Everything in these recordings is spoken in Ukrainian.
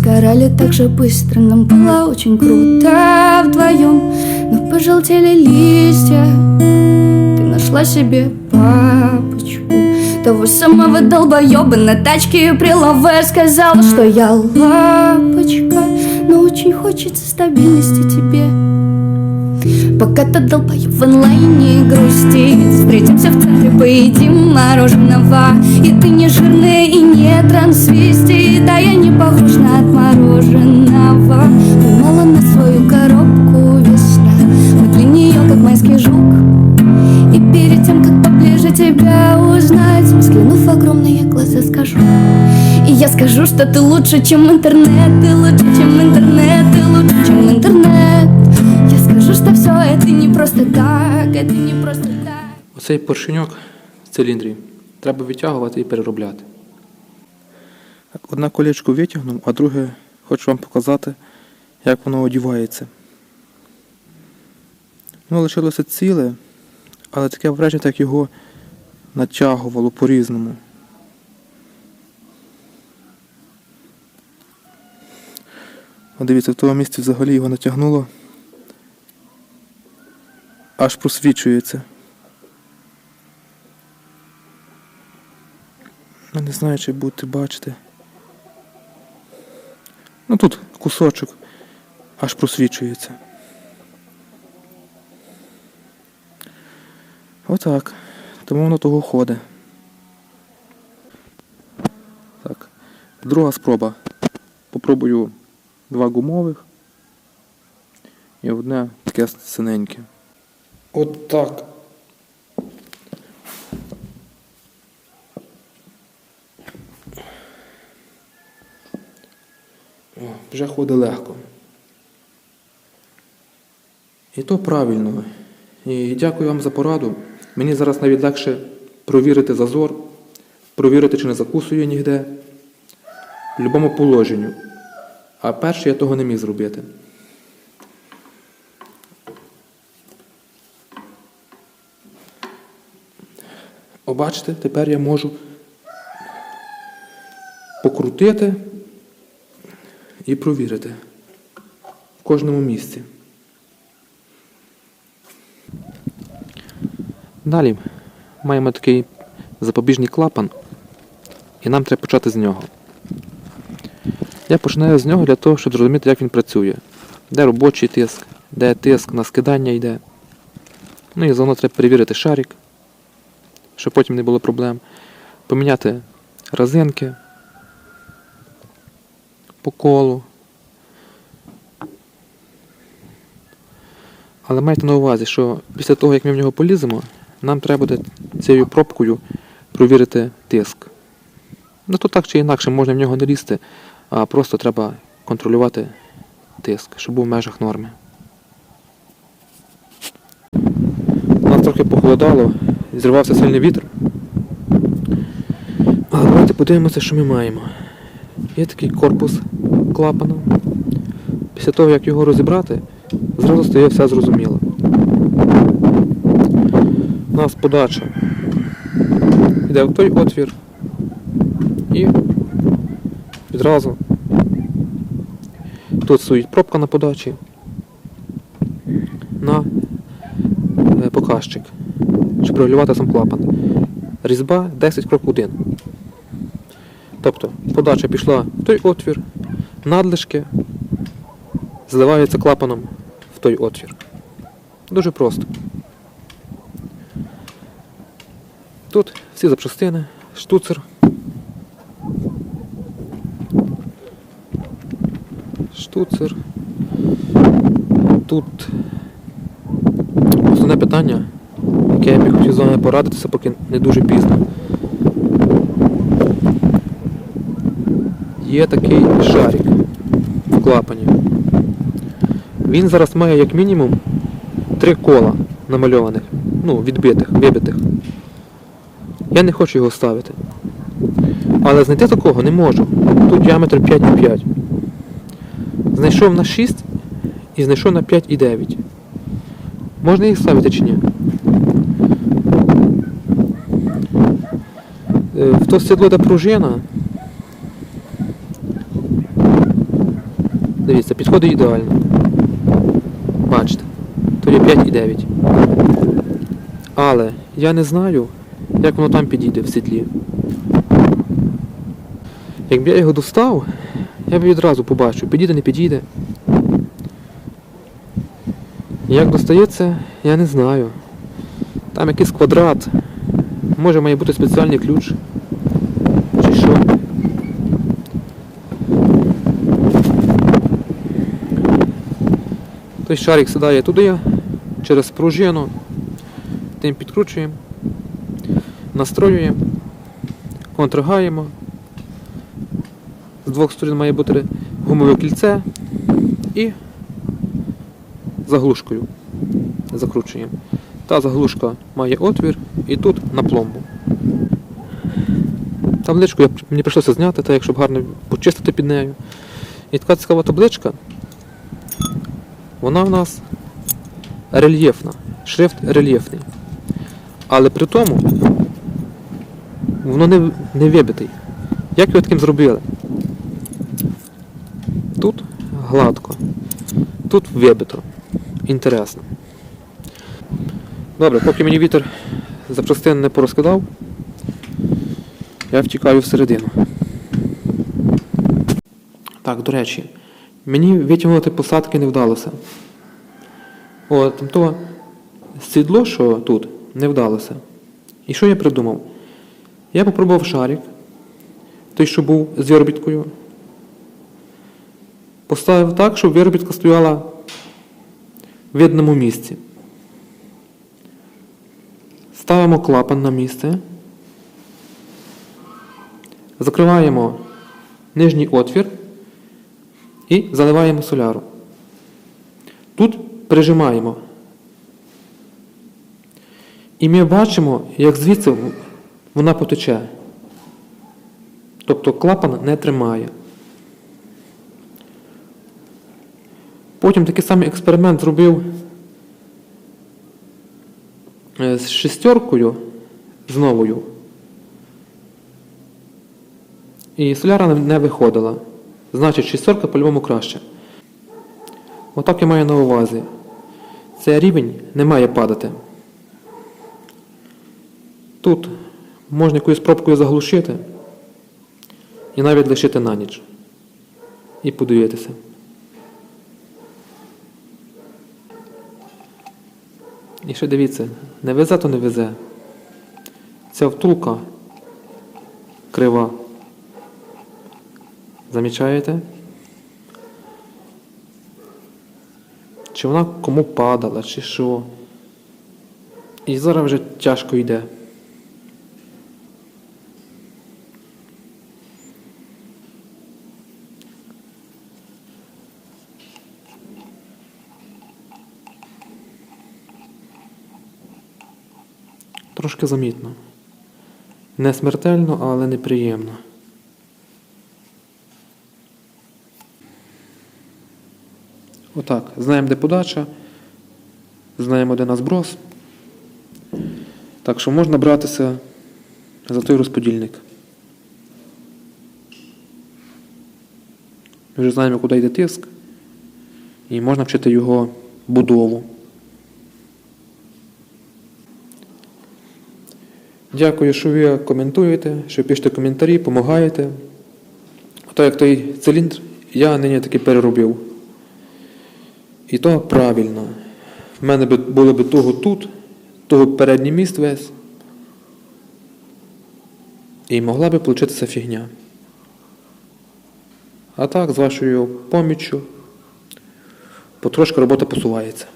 сгорали так же быстро. Нам было очень круто вдвоем Но пожелтели листья. Ты нашла себе папочку Того самого долбоеба. На тачке при лаве Сказала, что я лапочка. Но очень хочется стабильности тебе Пока ты долбоеб в онлайне грустит Встретимся в центре, поедим мороженого. И ты не жирный и не трансвестит А я не похож на отмороженного. Поймала на свою коробку весна Мы для нее как майский жук. И перед тем, как поближе тебя узнать Взглянув в огромные глаза, скажу. И я скажу, что ты лучше, чем интернет Ты лучше, чем интернет, ты лучше, чем интернет это не просто так Это не просто так Оцей поршеньок в циліндрі треба витягувати і переробляти. Одне колечко витягнув, а друге хочу вам показати, як воно одівається. Воно лишилося ціле, але таке враження, як його натягувало по-різному. Дивіться, в тому місці взагалі його натягнуло. Аж просвічується. Я не знаю, чи будете бачити. Ну тут кусочок аж просвічується. Отак. Тому воно того ходить. Так. Друга спроба. Попробую два гумових і одне таке синеньке. От так. О, вже ходить легко. І то правильно. І дякую вам за пораду. Мені зараз навіть легше провірити зазор, провірити, чи не закусує ніде, в будь-якому положенню. А перше я того не міг зробити. О, тепер я можу покрутити і провірити в кожному місці. Далі маємо такий запобіжний клапан, і нам треба почати з нього. Я починаю з нього для того, щоб зрозуміти, як він працює. Де робочий тиск, де тиск на скидання йде. Ну і заодно треба перевірити шарик, щоб потім не було проблем. Поміняти резинки по колу. Але майте на увазі, що після того, як ми в нього поліземо, нам треба буде цією пробкою провірити тиск. Ну то так чи інакше можна в нього не лізти, а просто треба контролювати тиск, щоб був в межах норми. У нас трохи похолодало, зірвався сильний вітер. А давайте подивимося, що ми маємо. Є такий корпус клапана. Після того, як його розібрати, зразу стає все зрозуміло. У нас подача йде в той отвір і відразу тут стоїть пробка на подачі на е, показчик, щоб регулювати сам клапан. Різьба 10 крок 1. Тобто подача пішла в той отвір, надлишки зливаються клапаном в той отвір. Дуже просто. Тут всі запчастини, штуцер. Штуцер. Тут основне питання, яке я б хотів з вами порадитися, поки не дуже пізно. Є такий шарик в клапані. Він зараз має як мінімум три кола намальованих, ну, відбитих, вибитих. Я не хочу його ставити. Але знайти такого не можу. Тут діаметр 5,5. Знайшов на 6 і знайшов на 5,9. Можна їх ставити чи ні? Е, В то сідло де пружина. Дивіться, підходить ідеально. Бачите, то є 5,9. Але я не знаю, як воно там підійде в світлі. Якби я його достав, я б відразу побачив, підійде, не підійде. Як достається, я не знаю. Там якийсь квадрат. Може має бути спеціальний ключ. Чи що. Той шарик сідає туди, через пружину, тим підкручуємо, настроюємо, контргаємо. З двох сторін має бути гумове кільце і заглушкою закручуємо. Та заглушка має отвір і тут на пломбу. Табличку мені прийшлося зняти, так, щоб гарно почистити під нею. І така цікава табличка. Вона в нас рельєфна, шрифт рельєфний. Але при тому воно не, не вибитий. Як його таким зробили? Тут гладко, тут вибито. Інтересно. Добре, поки мені вітер запчастин не порозкидав, я втікаю всередину. Так, до речі, мені витягнути посадки не вдалося. От, то сідло, що тут, не вдалося. І що я придумав? Я попробував шарик, той, що був з виробіткою. Поставив так, щоб виробітка стояла в видному місці. Ставимо клапан на місце. Закриваємо нижній отвір і заливаємо соляру. Тут прижимаємо. І ми бачимо, як звідси вона потече. Тобто клапан не тримає. Потім такий самий експеримент зробив е, з шестеркою, з новою. І соляра не- не виходила. Значить, шестерка по-любому краще. Отак я маю на увазі. Цей рівень не має падати. Тут можна якоюсь пробкою заглушити і навіть лишити на ніч. І подивитися. І ще дивіться, не везе, то не везе. Ця втулка крива. Замічаєте? Чи вона кому падала, чи що. І зараз вже тяжко йде. Трошки замітно. Не смертельно, але неприємно. Отак. Знаємо, де подача, знаємо, де на зброс. Так що можна братися за той розподільник. Ми вже знаємо, куди йде тиск, і можна вчити його будову. Дякую, що ви коментуєте, що пишете коментарі, допомагаєте. Ото як той циліндр, я нині таки переробив. І то правильно. В мене було б того тут, того передній міст весь. І могла би получитися фігня. А так, з вашою поміччю, потрошки робота посувається.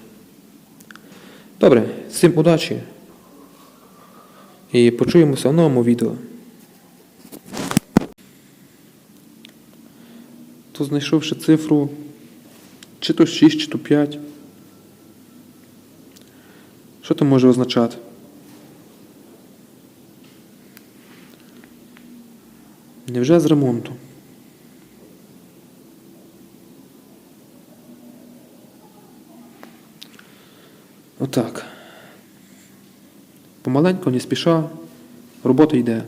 Добре, всім удачі. І почуємося в новому відео. Тут знайшовши цифру чи то 6, чи то 5. Що це може означати? Невже з ремонту? Отак. Помаленько, не спіша, робота йде.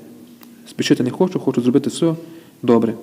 Спішити не хочу, хочу зробити все добре.